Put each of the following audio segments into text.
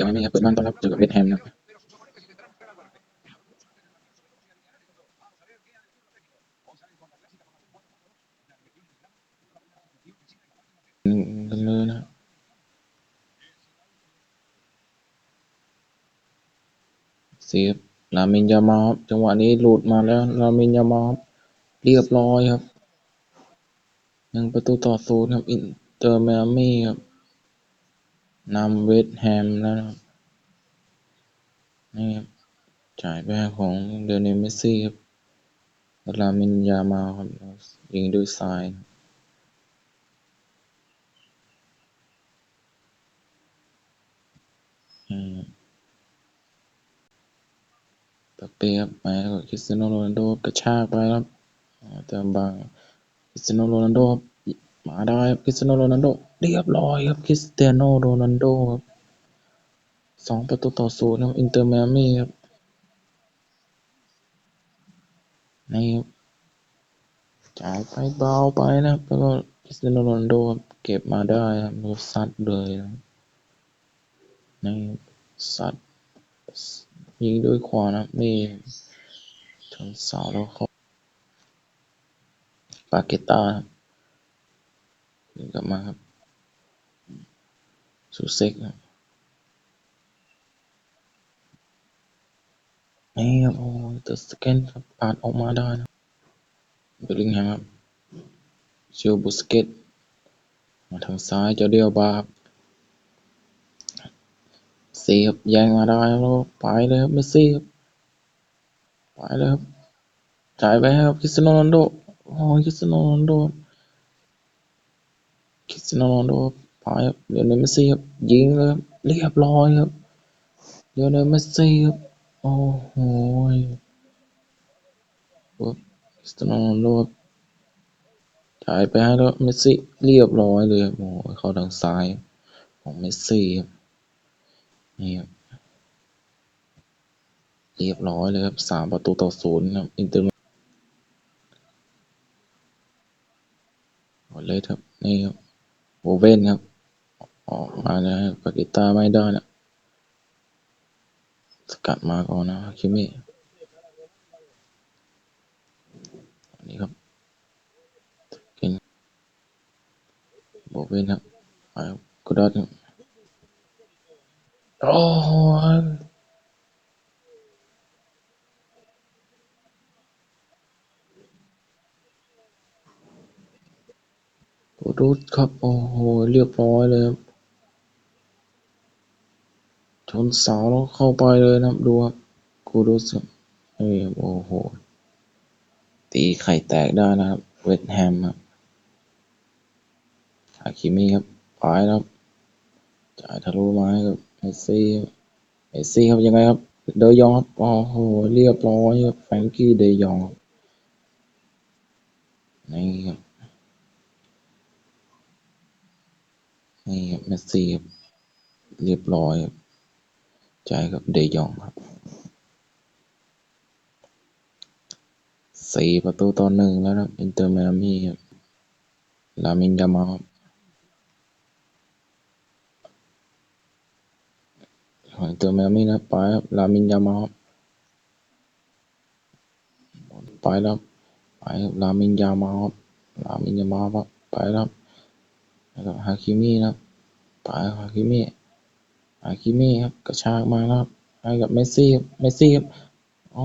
แต่ไม่มีครับเปิดบ้านต้อนรับเจอกับเวสต์แฮมนะครับหนึ่งกันเลยนะครับเสียบลามินยามาครับจังหวะนี้หลุดมาแล้วลามินยามาครับเรียบร้อยครับหนึ่งประตูต่อศูนย์ครับ อินเตอร์มอามี่ครับ นำเวสต์แฮมแล้วนะครับนี่ครับ จ่ายไปของเดนิเมสซี่ครับลามินยามาครับยิงด้วยซ้ายอืมตะเปียบไปแล้วก็คริสเตียโนโรนัลโดกระชากไปครับแต่บางคริสเตียโนโรนัลโดมาได้ครับคริสเตียโนโรนัลโด เรียบร้อยครับคริสเตียโนโรนัลโดครับสองประตูต่อศูนย์ครับอินเตอร์ไมามี่ครับนี่ครับจ่ายไปเบาไปนะครับแล้วก็คริสเตียโนโรนัลโดครับเก็บมาได้ครับซัดเลยนะนี่ซัดยิงด้วยขวานะนี่ชนเสาแล้วเขาปาเกต้าครับกลับมาครับ ซูเซ็กนี่ครับโอ้ตอร์สเกนครับปาดออกมาได้นะเบลลิงแฮมครับเชลบุสเกตมาทางซ้ายจอเดียวบาครับเสียบแย่งมาได้แล้วไปเลยครับเมสซี่ครับไปเลยครับจ่ายไปครับคริสเตียโนโรนัลโดโอ้ยคริสเตียโนโรนัลโดคริสเตียโนโรนัลโด ไปครับเดี๋ยวในเมสซี่ครับยิงเลยครับเรียบร้อยครับเดี๋ยวในเมสซี่ครับโอ้โหครับสเตียโนโรนัลดครับจ่ายไปให้แล้วเมสซี่เรียบร้อยเลยโอ้โหเข้าทางซ้ายของเมสซี่ครับนี่ครับเรียบร้อยเลยครับสามประตูต่อศูนย์ครับอินเตอร์หมดเลยครับนี่ครับโอเว่นครับ ออกมาแล้วปากิต้าไม่ได้นะสกัดมาก่อนนะคิมิอันนี้ครับเก่งโอเวนครับไปครับกุดอดครับโอ้ยกุดอดครับ โอ้โห เรียบร้อยเลยครับ ชนเสาแล้วเข้าไปเลยนะครับดูครับกูดูสินี่ครับโอ้โห ตีไข่แตกได้นะครับเวสแฮมครับฮาคิมิครับปแล้วครับจ่ายทะลุมาให้กับเมสซี่ครับเมสซี่ครับยังไงครับเดยองครับโอ้โหเรียบร้อยครับแฟรงกี้เดยองครับนี่ครับนี่ครับเมสซี่ครับเรียบร้อยครับ จ่ายกับเดยองครับสี่ประตูต่อหนึ่งแล้วครับ อินเตอร์มอามี่ครับ ลามินยามาครับอินเตอร์มามี่นะไปครับ ลามินยามาครับไปแล้วครับไปครับลามินยามาลครับลามินยามาครับไปแล้วครับแล้วฮาคิมินะไปฮาคิมิ อาคิมีครับ กระชากมาแล้วครับให้กับเมสซี่ครับเมสซี่ครับอ๋อ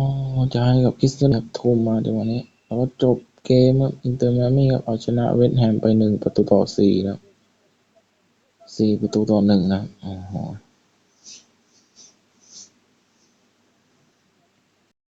จะให้กับคริสเตียนครับทุ่มมาจังหวะนี้ แล้วก็จบเกมครับอินเตอร์มิามี่ครับเอาชนะเวสต์แฮมไปหนึ่งประตูต่อสี่นะสี่ประตูต่อหนึ่งนะครับโอ้โห